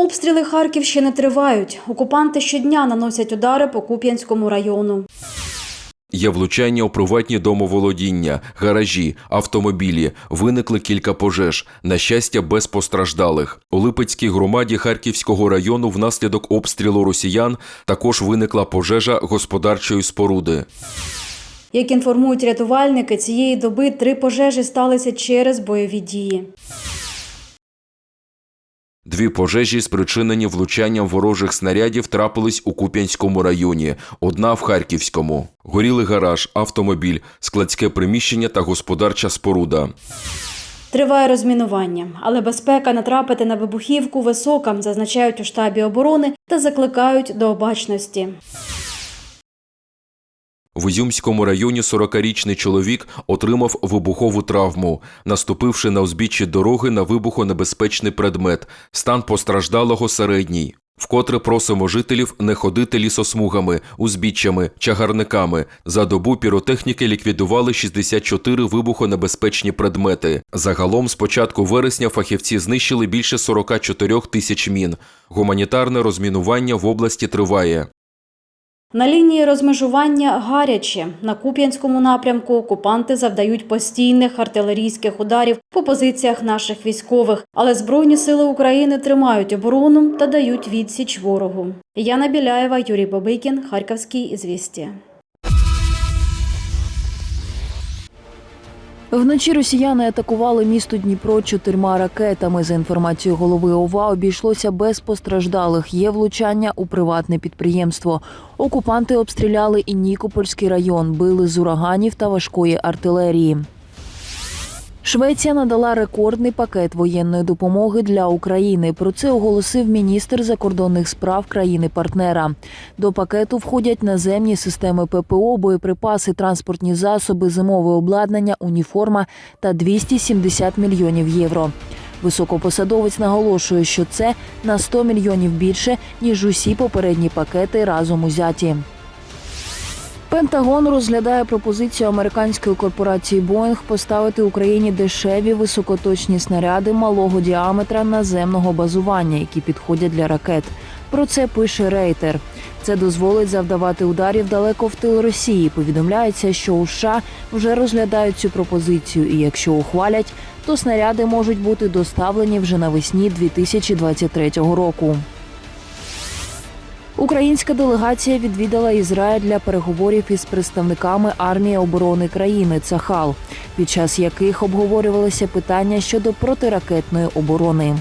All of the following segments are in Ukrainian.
Обстріли Харківщини тривають. Окупанти щодня наносять удари по Куп'янському району. Є влучання у приватні домоволодіння, гаражі, автомобілі. Виникли кілька пожеж. На щастя, без постраждалих. У Липецькій громаді Харківського району внаслідок обстрілу росіян також виникла пожежа господарчої споруди. Як інформують рятувальники, цієї доби три пожежі сталися через бойові дії. Дві пожежі, спричинені влучанням ворожих снарядів, трапились у Куп'янському районі, одна в Харківському. Горіли гараж, автомобіль, складське приміщення та господарча споруда. Триває розмінування, але безпека натрапити на вибухівку висока, зазначають у штабі оборони та закликають до обачності. В Ізюмському районі 40-річний чоловік отримав вибухову травму, наступивши на узбіччі дороги на вибухонебезпечний предмет. Стан постраждалого середній. Вкотре просимо жителів не ходити лісосмугами, узбіччями, чагарниками. За добу піротехніки ліквідували 64 вибухонебезпечні предмети. Загалом з початку вересня фахівці знищили більше 44 тисяч мін. Гуманітарне розмінування в області триває. На лінії розмежування гаряче. На Куп'янському напрямку окупанти завдають постійних артилерійських ударів по позиціях наших військових, але Збройні сили України тримають оборону та дають відсіч ворогу. Яна Біляєва, Юрій Бабикін, Харківський ізвісті. Вночі росіяни атакували місто Дніпро чотирма ракетами. За інформацією голови ОВА, обійшлося без постраждалих. Є влучання у приватне підприємство. Окупанти обстріляли і Нікопольський район, били з ураганів та важкої артилерії. Швеція надала рекордний пакет воєнної допомоги для України. Про це оголосив міністр закордонних справ країни-партнера. До пакету входять наземні системи ППО, боєприпаси, транспортні засоби, зимове обладнання, уніформа та 270 мільйонів євро. Високопосадовець наголошує, що це на 100 мільйонів більше ніж усі попередні пакети разом узяті. Пентагон розглядає пропозицію американської корпорації Боїнг поставити Україні дешеві високоточні снаряди малого діаметра наземного базування, які підходять для ракет. Про це пише Рейтер. Це дозволить завдавати ударів далеко в тил Росії. Повідомляється, що у США вже розглядають цю пропозицію, і якщо ухвалять, то снаряди можуть бути доставлені вже навесні 2023 року. Українська делегація відвідала Ізраїль для переговорів із представниками армії оборони країни Цахал, під час яких обговорювалися питання щодо протиракетної оборони.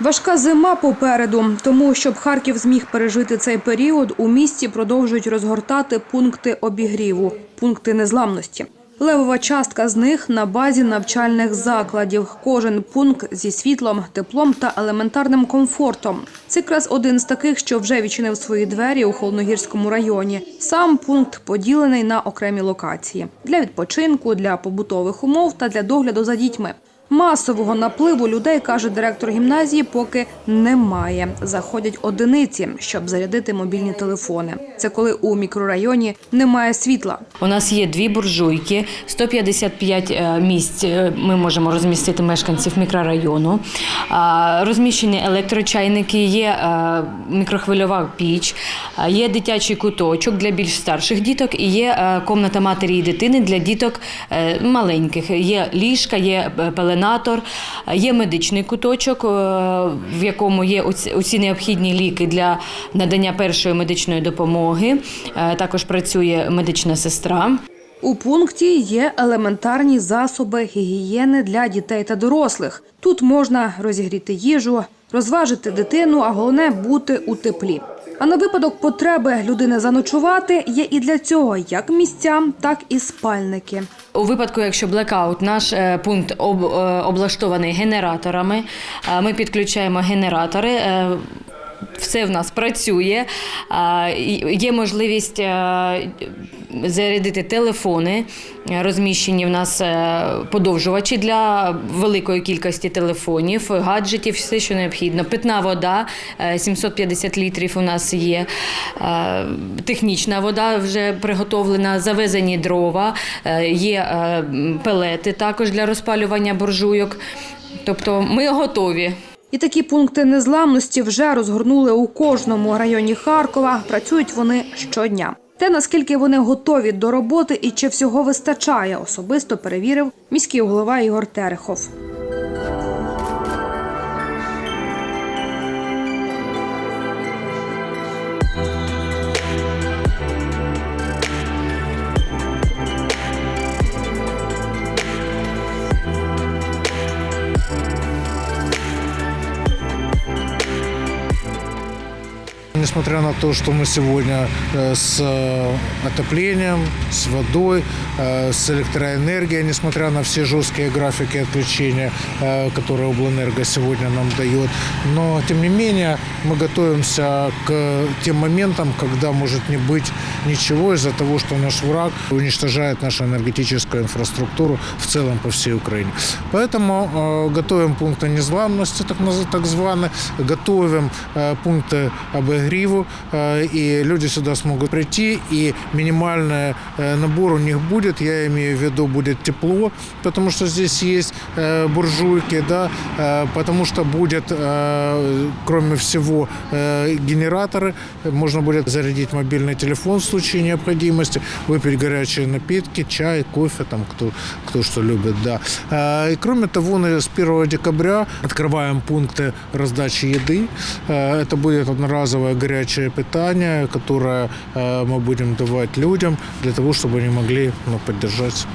Важка зима попереду, тому щоб Харків зміг пережити цей період, у місті продовжують розгортати пункти обігріву, пункти незламності. Левова частка з них на базі навчальних закладів. Кожен пункт зі світлом, теплом та елементарним комфортом. Це якраз один з таких, що вже відчинив свої двері у Холодногірському районі. Сам пункт поділений на окремі локації для відпочинку, для побутових умов та для догляду за дітьми. Масового напливу людей, каже директор гімназії, поки немає. Заходять одиниці, щоб зарядити мобільні телефони. Це коли у мікрорайоні немає світла. У нас є дві буржуйки, 155 е, місць е, ми можемо розмістити мешканців мікрорайону. Розміщені електрочайники, є е, мікрохвильова піч, є дитячий куточок для більш старших діток і є комната матері і дитини для діток маленьких. Є ліжка, є е, е, є медичний куточок, е, в якому є усі необхідні ліки для надання першої медичної допомоги. Е, Також працює медична сестра. У пункті є елементарні засоби гігієни для дітей та дорослих. Тут можна розігріти їжу, розважити дитину, а головне бути у теплі. А на випадок потреби людини заночувати є і для цього як місця, так і спальники. У випадку, якщо блекаут, наш е, пункт е, облаштований генераторами. Е, Ми підключаємо генератори. Е, Все в нас працює. Е, Є можливість е, зарядити телефони. Е, Розміщені в нас е, подовжувачі для великої кількості телефонів, гаджетів, все, що необхідно. Питна вода, е, 750 літрів у нас є. Е, Технічна вода вже приготовлена, завезені дрова, е, є е, пелети також для розпалювання буржуйок. Тобто ми готові. І такі пункти незламності вже розгорнули у кожному районі Харкова. Працюють вони щодня. Те, наскільки вони готові до роботи і чи всього вистачає, особисто перевірив міський голова Ігор Терехов. Несмотря на то, что мы сегодня э, с э, отоплением, с водой, э, с электроэнергией, несмотря на все жесткие графики отключения, которые Облэнерго сегодня нам дает, но тем не менее мы готовимся к тем моментам, когда может не быть ничего из-за того, что наш враг уничтожает нашу энергетическую инфраструктуру в целом по всей Украине. Поэтому готовим пункты незламности, так, так званые, готовим пункты обогреву, э, и люди сюда смогут прийти, и минимальный набор у них будет, я имею в виду, будет тепло, потому что здесь есть буржуйки, да, потому что будет, кроме всего, генераторы, можно будет зарядить мобильный телефон в случае необходимости, выпить горячие напитки, чай, кофе, там кто, кто что любит, да. Э, И кроме того, с 1 декабря открываем пункты раздачи еды. Э, Это будет одноразовое горячее питание, которое э, мы будем давать людям для того, чтобы они могли ну, поддержать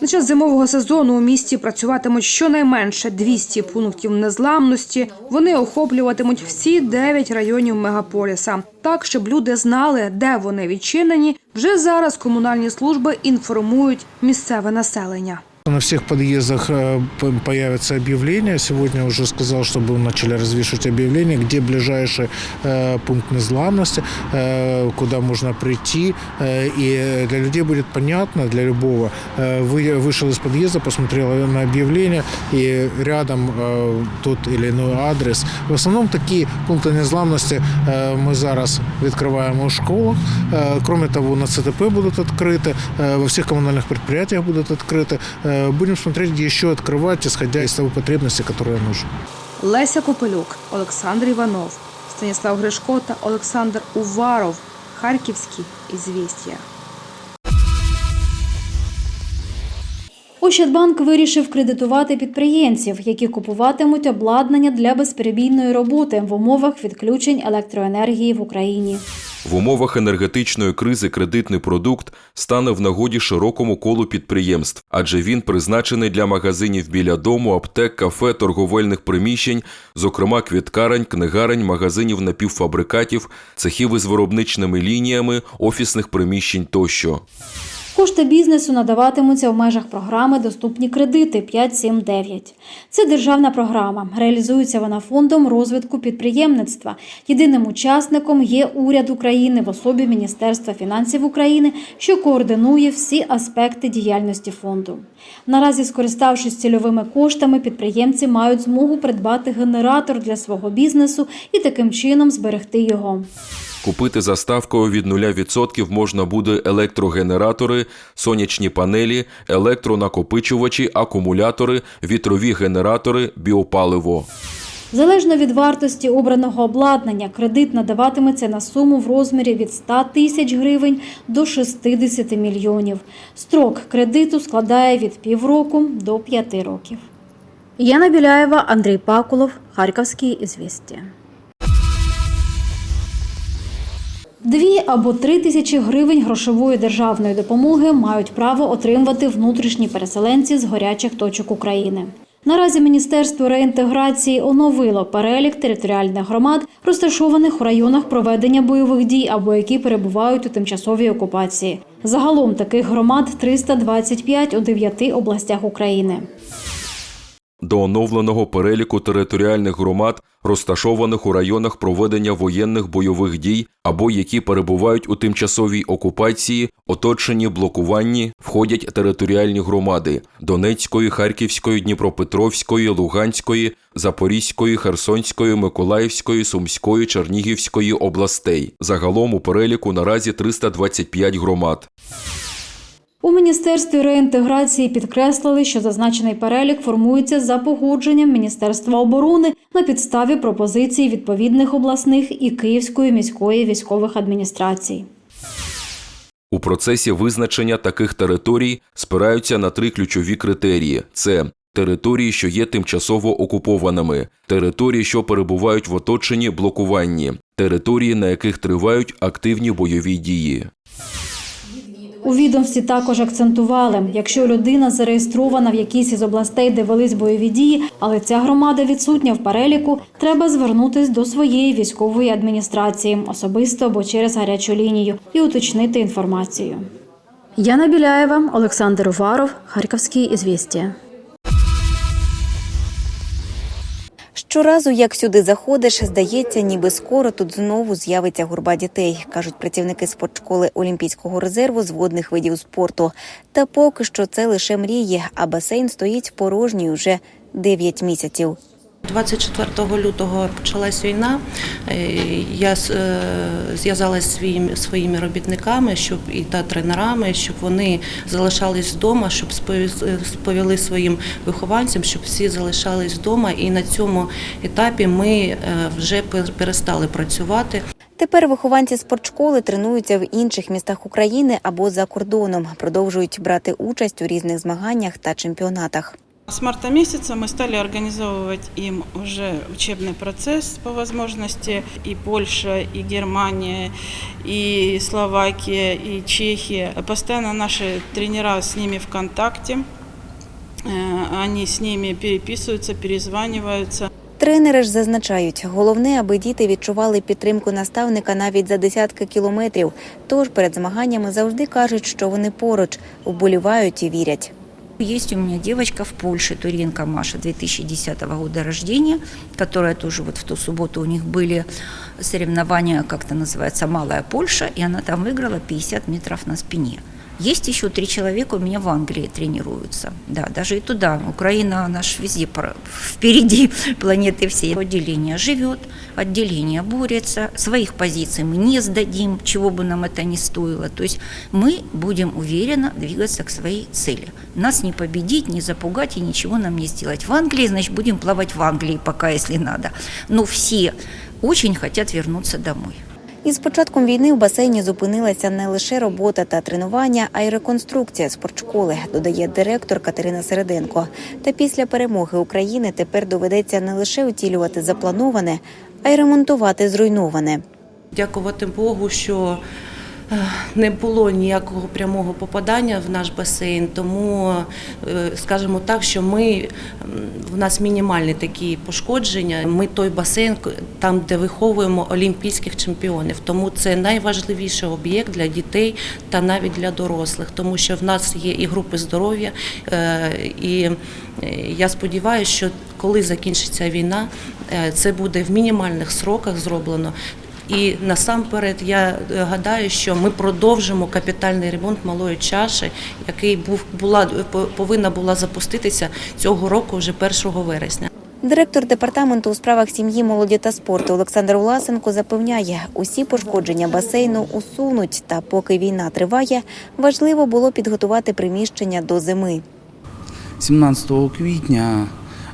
На час зимового сезону у місті працюватимуть щонайменше 200 пунктів незламності. Вони охоплюватимуть всі 9 районів мегаполіса. Так, щоб люди знали, де вони відчинені. Вже зараз комунальні служби інформують місцеве населення. На всех подъездах э, п- появится объявление. Сегодня уже сказал, чтобы начали развешивать объявление, где ближайший э, пункт незламности, э, куда можно прийти. Э, и для людей будет понятно, для любого. Э, вы, вышел из подъезда, посмотрел на объявление, и рядом э, тот или иной адрес. В основном такие пункты незламности э, мы зараз відкриваємо у школах. Э, Кроме того, на ЦТП будут открыты, э, во всех коммунальных предприятиях будут открыты. Э, Будем смотреть, где еще открывать, исходя из того потребности, которая нужна. Леся Копелюк, Олександр Іванов, Станіслав Гришко та Олександр Уваров. Харківські ізвістія. Ощадбанк вирішив кредитувати підприємців, які купуватимуть обладнання для безперебійної роботи в умовах відключень електроенергії в Україні. В умовах енергетичної кризи кредитний продукт стане в нагоді широкому колу підприємств, адже він призначений для магазинів біля дому, аптек, кафе, торговельних приміщень, зокрема квіткарень, книгарень, магазинів напівфабрикатів, цехів із виробничними лініями, офісних приміщень тощо. Кошти бізнесу надаватимуться в межах програми Доступні кредити 579. Це державна програма. Реалізується вона фондом розвитку підприємництва. Єдиним учасником є уряд України в особі Міністерства фінансів України, що координує всі аспекти діяльності фонду. Наразі, скориставшись цільовими коштами, підприємці мають змогу придбати генератор для свого бізнесу і таким чином зберегти його. Купити за ставкою від 0% можна буде електрогенератори, сонячні панелі, електронакопичувачі, акумулятори, вітрові генератори, біопаливо. Залежно від вартості обраного обладнання, кредит надаватиметься на суму в розмірі від 100 тисяч гривень до 60 мільйонів. Строк кредиту складає від півроку до п'яти років. Яна Біляєва, Андрій Пакулов, Харківські ізвістія. Дві або три тисячі гривень грошової державної допомоги мають право отримувати внутрішні переселенці з гарячих точок України. Наразі Міністерство реінтеграції оновило перелік територіальних громад, розташованих у районах проведення бойових дій або які перебувають у тимчасовій окупації. Загалом таких громад 325 у дев'яти областях України. До оновленого переліку територіальних громад, розташованих у районах проведення воєнних бойових дій або які перебувають у тимчасовій окупації, оточенні блокуванні, входять територіальні громади Донецької, Харківської, Дніпропетровської, Луганської, Запорізької, Херсонської, Миколаївської, Сумської, Чернігівської областей. Загалом у переліку наразі 325 громад. У міністерстві реінтеграції підкреслили, що зазначений перелік формується за погодженням Міністерства оборони на підставі пропозицій відповідних обласних і Київської міської військових адміністрацій. У процесі визначення таких територій спираються на три ключові критерії: це території, що є тимчасово окупованими, території, що перебувають в оточенні блокуванні, території, на яких тривають активні бойові дії. У відомстві також акцентували, якщо людина зареєстрована в якійсь із областей, де велись бойові дії, але ця громада відсутня в переліку, треба звернутись до своєї військової адміністрації, особисто або через гарячу лінію, і уточнити інформацію. Яна Біляєва, Олександр Уваров, Харківські ізвістія. Щоразу, як сюди заходиш, здається, ніби скоро тут знову з'явиться гурба дітей, кажуть працівники спортшколи Олімпійського резерву з водних видів спорту. Та поки що це лише мрії, а басейн стоїть порожній уже 9 місяців. 24 лютого почалась війна. Е, Я е, зв'язалася своїми, своїми робітниками, щоб і та тренерами, щоб вони залишались вдома, щоб спові- сповіли своїм вихованцям, щоб всі залишались вдома. І на цьому етапі ми е, вже перестали працювати. Тепер вихованці спортшколи тренуються в інших містах України або за кордоном, продовжують брати участь у різних змаганнях та чемпіонатах. С марта месяца мы стали организовывать им уже учебный процесс по возможности. И Польша, и Германия, и Словакия, и Чехия. Постоянно наши тренера с ними в контакте. Э, Они с ними переписываются, перезваниваются. Тренери ж зазначають, головне, аби діти відчували підтримку наставника навіть за десятки кілометрів. Тож перед змаганнями завжди кажуть, що вони поруч, вболівають і вірять. Есть у меня девочка в Польше, Туренко Маша, 2010 года рождения, которая тоже вот в ту субботу у них были соревнования, как это называется, Малая Польша, и она там выиграла 50 метров на спине. Есть еще три человека у меня в Англии тренируются. Да, даже и туда. Украина наш везде впереди планеты всей. Отделение живет, отделение борется, своих позиций мы не сдадим, чего бы нам это ни стоило. То есть мы будем уверенно двигаться к своей цели. Нас не победить, не запугать и ничего нам не сделать. В Англии, значит, будем плавать в Англии пока, если надо. Но все очень хотят вернуться домой. Із початком війни в басейні зупинилася не лише робота та тренування, а й реконструкція спортшколи, додає директор Катерина Середенко. Та після перемоги України тепер доведеться не лише утілювати заплановане, а й ремонтувати зруйноване. Дякувати Богу, що не було ніякого прямого попадання в наш басейн, тому е, скажімо так, що ми в нас мінімальні такі пошкодження. Ми той басейн, там, де виховуємо олімпійських чемпіонів. Тому це найважливіший об'єкт для дітей та навіть для дорослих, тому що в нас є і групи здоров'я, е, і е, я сподіваюся, що коли закінчиться війна, це буде в мінімальних сроках зроблено. І насамперед я е, гадаю, що ми продовжимо капітальний ремонт малої чаші, який був була повинна була запуститися цього року, вже 1 вересня. Директор департаменту у справах сім'ї, молоді та спорту Олександр Власенко запевняє, усі пошкодження басейну усунуть. Та поки війна триває, важливо було підготувати приміщення до зими. 17 квітня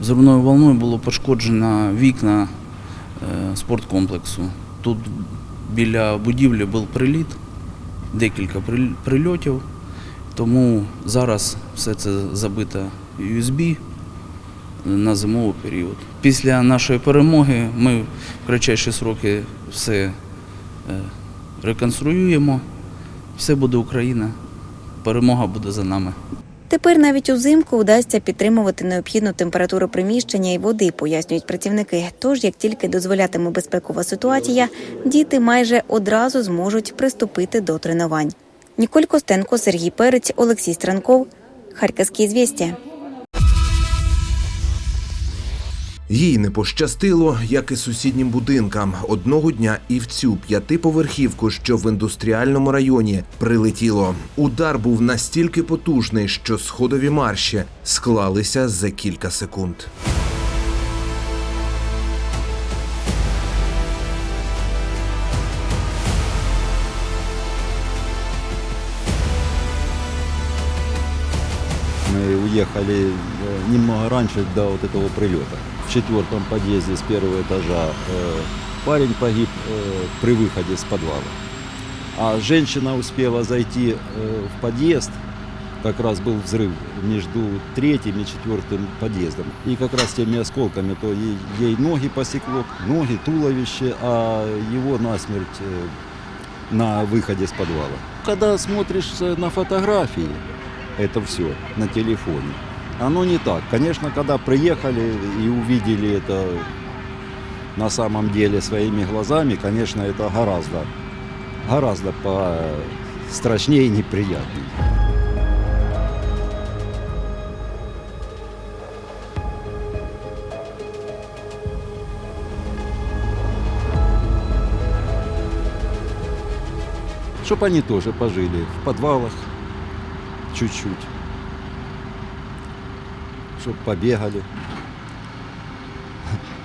взривною волною було пошкоджено вікна е, спорткомплексу. Тут біля будівлі був приліт, декілька прильотів, тому зараз все це забито USB на зимовий період. Після нашої перемоги ми в кратчайші сроки все е, реконструюємо. Все буде Україна. Перемога буде за нами. Тепер навіть узимку вдасться підтримувати необхідну температуру приміщення і води, пояснюють працівники. Тож, як тільки дозволятиме безпекова ситуація, діти майже одразу зможуть приступити до тренувань. Ніколь Костенко, Сергій Перець, Олексій Странков, Харківські звістя. Їй не пощастило, як і сусіднім будинкам. Одного дня і в цю п'ятиповерхівку, що в індустріальному районі, прилетіло. Удар був настільки потужний, що сходові марші склалися за кілька секунд. Мы уехали э, немного раньше до вот этого прилета. В четвертом подъезде с первого этажа э, парень погиб э, при выходе с подвала. А женщина успела зайти э, в подъезд, как раз был взрыв между третьим и четвертым подъездом. И как раз теми осколками, то ей, ей ноги посекло, ноги, туловище, а его насмерть э, на выходе с подвала. Когда смотришь на фотографии, это все на телефоне. Оно не так. Конечно, когда приехали и увидели это на самом деле своими глазами, конечно, это гораздо, гораздо страшнее и неприятнее. Чтобы они тоже пожили в подвалах чуть-чуть. Чтобы побегали,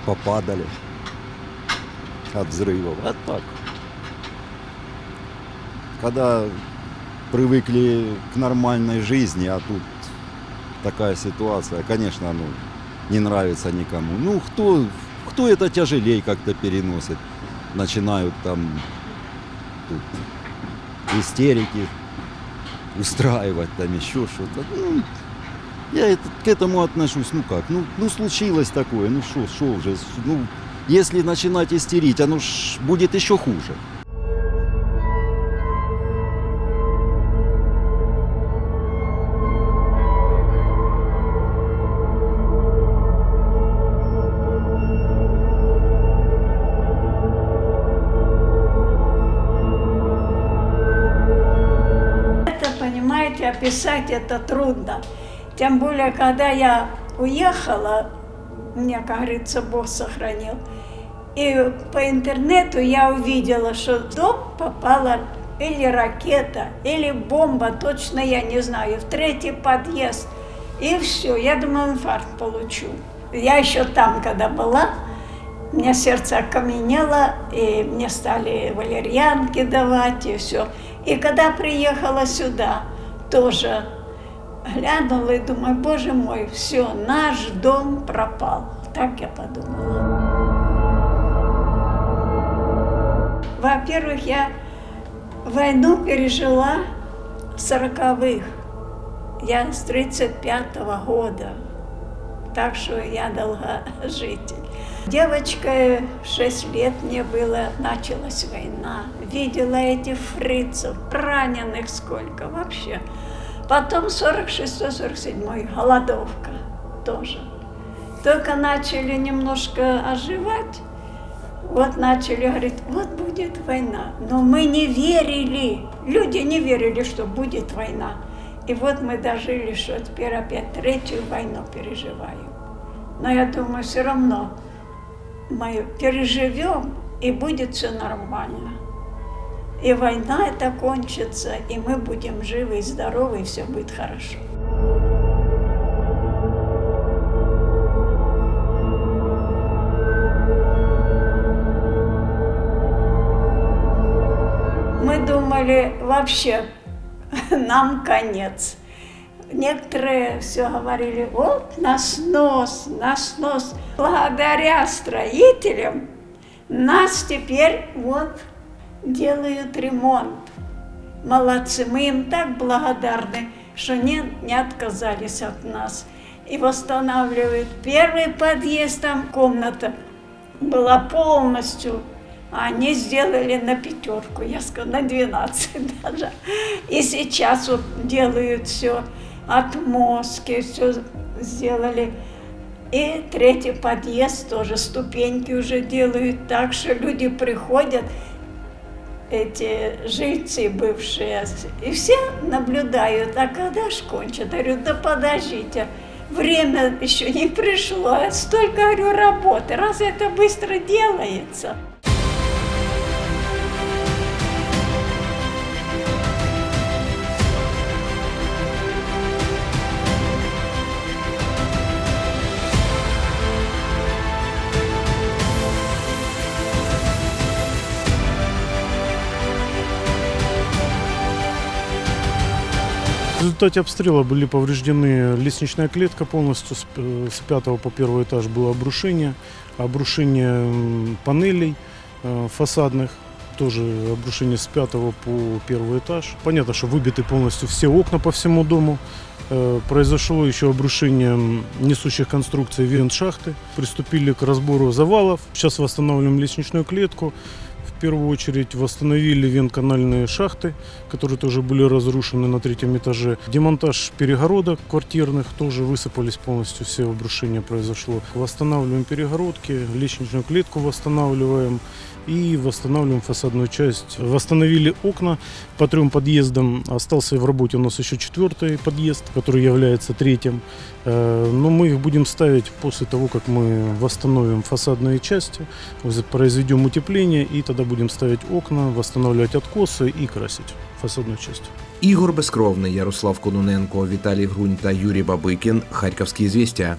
попадали от взрывов. А так. Когда привыкли к нормальной жизни, а тут такая ситуация, конечно, ну, не нравится никому. Ну, кто, кто это тяжелее как-то переносит. Начинают там тут истерики устраивать, там еще что-то. Ну, я это, к этому отношусь, ну как, ну, ну случилось такое, ну что, что уже, ну, если начинать истерить, оно ж будет еще хуже. Это, понимаете, описать это трудно. Тем более, когда я уехала, меня, как говорится, Бог сохранил. И по интернету я увидела, что дом попала или ракета, или бомба, точно я не знаю, в третий подъезд. И все, я думаю, инфаркт получу. Я еще там, когда была, меня сердце окаменело, и мне стали валерьянки давать, и все. И когда приехала сюда, тоже глянула и думаю, боже мой, все, наш дом пропал. Так я подумала. Во-первых, я войну пережила в сороковых. Я с 35-го года. Так что я долгожитель. Девочкой 6 лет мне было, началась война. Видела этих фрицев, раненых сколько вообще. Потом 46-47 голодовка тоже. Только начали немножко оживать, вот начали говорить, вот будет война. Но мы не верили, люди не верили, что будет война. И вот мы дожили, что теперь опять третью войну переживаем. Но я думаю, все равно мы переживем, и будет все нормально. И война это кончится, и мы будем живы и здоровы, и все будет хорошо. Мы думали, вообще, нам конец. Некоторые все говорили, вот на снос, на снос. Благодаря строителям нас теперь вот делают ремонт. Молодцы, мы им так благодарны, что не, не отказались от нас. И восстанавливают первый подъезд, там комната была полностью, а они сделали на пятерку, я сказала, на 12 даже. И сейчас вот делают все, отмостки, все сделали. И третий подъезд тоже, ступеньки уже делают так, что люди приходят, эти жильцы бывшие, и все наблюдают, а когда ж кончат? Я говорю, да подождите, время еще не пришло, столько, говорю, работы, раз это быстро делается. результате обстрела были повреждены лестничная клетка полностью, с, э, с пятого по первый этаж было обрушение, обрушение м, панелей э, фасадных, тоже обрушение с пятого по первый этаж. Понятно, что выбиты полностью все окна по всему дому. Э, Произошло еще обрушение м, несущих конструкций вент-шахты. Приступили к разбору завалов. Сейчас восстанавливаем лестничную клетку. В первую очередь восстановили вент-канальные шахты, которые тоже были разрушены на третьем этаже. Демонтаж перегородок квартирных тоже высыпались полностью, все обрушения произошло. Восстанавливаем перегородки, лестничную клетку восстанавливаем и восстанавливаем фасадную часть. Восстановили окна по трем подъездам. Остался в работе у нас еще четвертый подъезд, который является третьим. Э, Но мы их будем ставить после того, как мы восстановим фасадные части, произведем утепление и тогда будем ставить окна, восстанавливать откосы и красить фасадную часть. Ігор Безкровний, Ярослав Кононенко, Віталій Грунь та Юрій Бабикін. Харківські звістя.